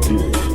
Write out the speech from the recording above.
36.